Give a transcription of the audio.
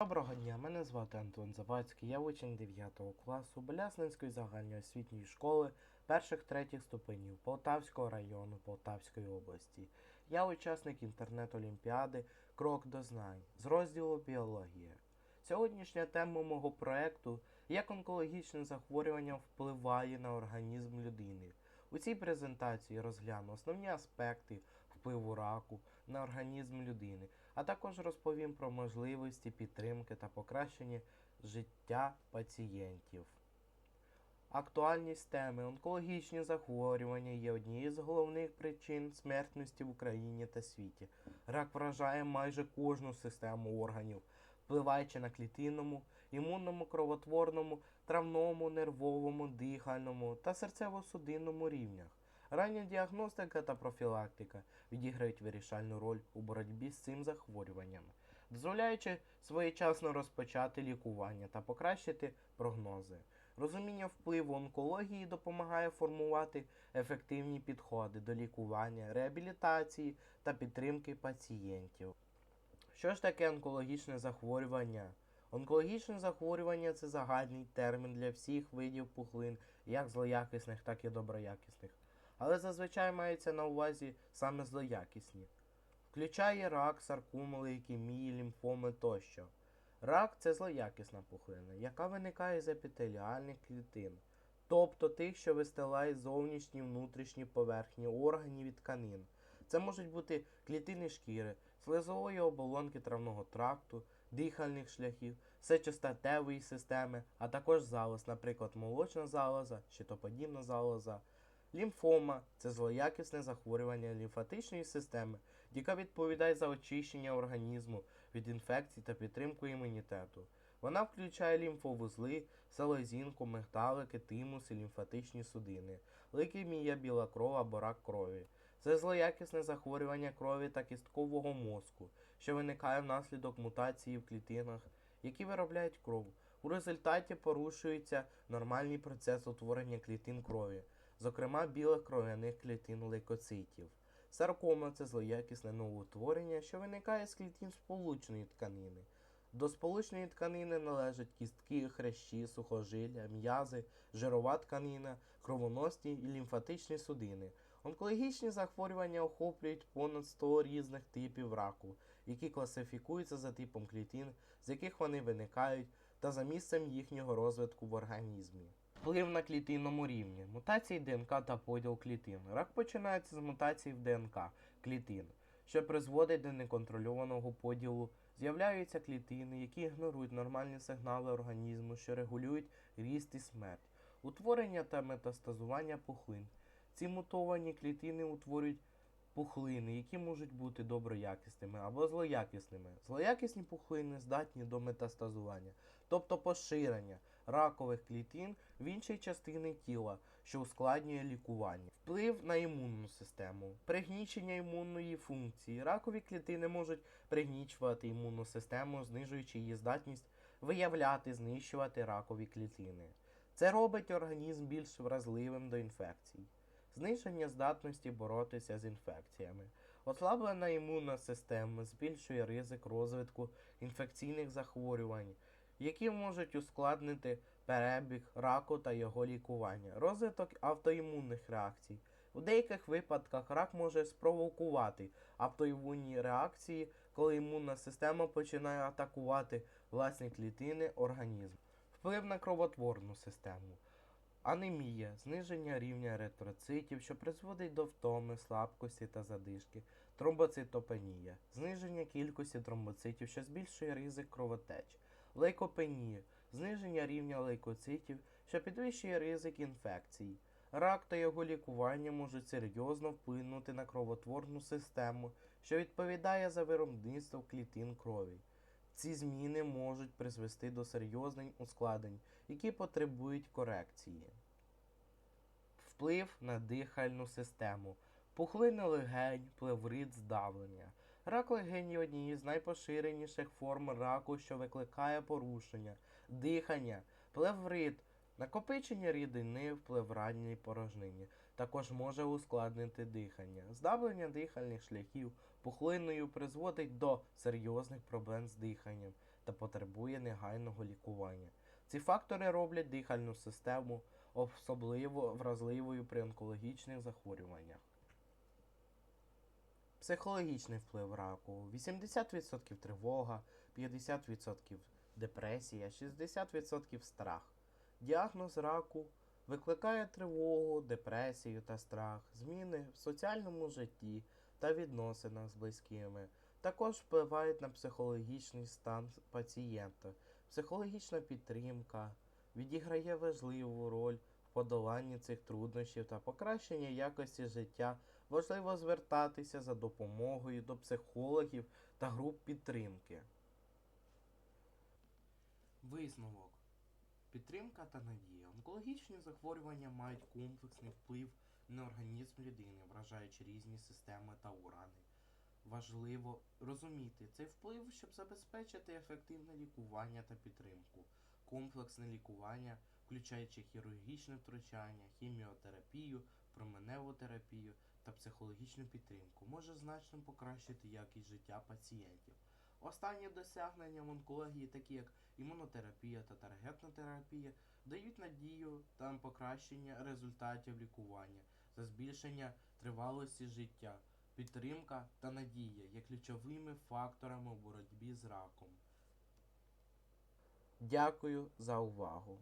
Доброго дня, мене звати Антон Завадський, я учень 9 класу Белясненської загальноосвітньої школи перших третіх ступенів Полтавського району Полтавської області. Я учасник інтернет-олімпіади Крок до знань з розділу Біологія. Сьогоднішня тема мого проекту як онкологічне захворювання впливає на організм людини. У цій презентації розгляну основні аспекти впливу раку на організм людини, а також розповім про можливості підтримки та покращення життя пацієнтів. Актуальність теми онкологічні захворювання є однією з головних причин смертності в Україні та світі. Рак вражає майже кожну систему органів, впливаючи на клітинному, імунному, кровотворному, травному, нервовому, дихальному та серцево-судинному рівнях. Рання діагностика та профілактика відіграють вирішальну роль у боротьбі з цим захворюванням, дозволяючи своєчасно розпочати лікування та покращити прогнози. Розуміння впливу онкології допомагає формувати ефективні підходи до лікування, реабілітації та підтримки пацієнтів. Що ж таке онкологічне захворювання? Онкологічне захворювання це загальний термін для всіх видів пухлин, як злоякісних, так і доброякісних. Але зазвичай мається на увазі саме злоякісні. Включає рак, саркому, лейкемії, лімфоми тощо. Рак це злоякісна пухлина, яка виникає з епітеліальних клітин, тобто тих, що вистилають зовнішні внутрішні поверхні органів і тканин. Це можуть бути клітини шкіри, слизової оболонки травного тракту, дихальних шляхів, сечостатевої системи, а також залоз, наприклад, молочна залоза, щитоподібна залоза. Лімфома це злоякісне захворювання лімфатичної системи, яка відповідає за очищення організму від інфекцій та підтримку імунітету. Вона включає лімфовузли, селезінку, мигдалики, і лімфатичні судини, лейкемія, біла кров або рак крові. Це злоякісне захворювання крові та кісткового мозку, що виникає внаслідок мутації в клітинах, які виробляють кров. У результаті порушується нормальний процес утворення клітин крові, зокрема білих кров'яних клітин лейкоцитів. Саркома це злоякісне новоутворення, що виникає з клітин сполучної тканини. До сполучної тканини належать кістки, хрящі, сухожилля, м'язи, жирова тканина, кровоносні і лімфатичні судини. Онкологічні захворювання охоплюють понад 100 різних типів раку, які класифікуються за типом клітин, з яких вони виникають, та за місцем їхнього розвитку в організмі. Вплив на клітинному рівні. Мутації ДНК та поділ клітин. Рак починається з мутацій в ДНК клітин, що призводить до неконтрольованого поділу. З'являються клітини, які ігнорують нормальні сигнали організму, що регулюють ріст і смерть, утворення та метастазування пухлин. Ці мутовані клітини утворюють пухлини, які можуть бути доброякісними або злоякісними. Злоякісні пухлини здатні до метастазування, тобто поширення ракових клітин в інші частини тіла, що ускладнює лікування. Вплив на імунну систему, пригнічення імунної функції. Ракові клітини можуть пригнічувати імунну систему, знижуючи її здатність виявляти, знищувати ракові клітини. Це робить організм більш вразливим до інфекцій зниження здатності боротися з інфекціями. Ослаблена імунна система збільшує ризик розвитку інфекційних захворювань, які можуть ускладнити перебіг раку та його лікування, розвиток автоімунних реакцій. У деяких випадках рак може спровокувати автоімунні реакції, коли імунна система починає атакувати власні клітини організму. Вплив на кровотворну систему. Анемія, зниження рівня еритроцитів, що призводить до втоми, слабкості та задишки, тромбоцитопенія, зниження кількості тромбоцитів, що збільшує ризик кровотеч, лейкопенія, зниження рівня лейкоцитів, що підвищує ризик інфекцій. Рак та його лікування можуть серйозно вплинути на кровотворну систему, що відповідає за виробництво клітин крові. Ці зміни можуть призвести до серйозних ускладнень, які потребують корекції. Вплив на дихальну систему. Пухлини легень, плеврит, здавлення. Рак легень є однією з найпоширеніших форм раку, що викликає порушення, дихання, плеврит, накопичення рідини в плевральній порожнині. Також може ускладнити дихання. Здавлення дихальних шляхів пухлиною призводить до серйозних проблем з диханням та потребує негайного лікування. Ці фактори роблять дихальну систему особливо вразливою при онкологічних захворюваннях. Психологічний вплив раку 80% тривога, 50% депресія, 60% страх. Діагноз раку викликає тривогу, депресію та страх, зміни в соціальному житті та відносинах з близькими. Також впливають на психологічний стан пацієнта. Психологічна підтримка відіграє важливу роль подоланні цих труднощів та покращенні якості життя. Важливо звертатися за допомогою до психологів та груп підтримки. Висновок. Підтримка та надія. Онкологічні захворювання мають комплексний вплив на організм людини, вражаючи різні системи та органи. Важливо розуміти цей вплив, щоб забезпечити ефективне лікування та підтримку. Комплексне лікування, включаючи хірургічне втручання, хіміотерапію, променеву терапію та психологічну підтримку, може значно покращити якість життя пацієнтів. Останні досягнення в онкології, такі як імунотерапія та таргетна терапія, дають надію та покращення результатів лікування та збільшення тривалості життя. Підтримка та надія є ключовими факторами у боротьбі з раком. Дякую за увагу!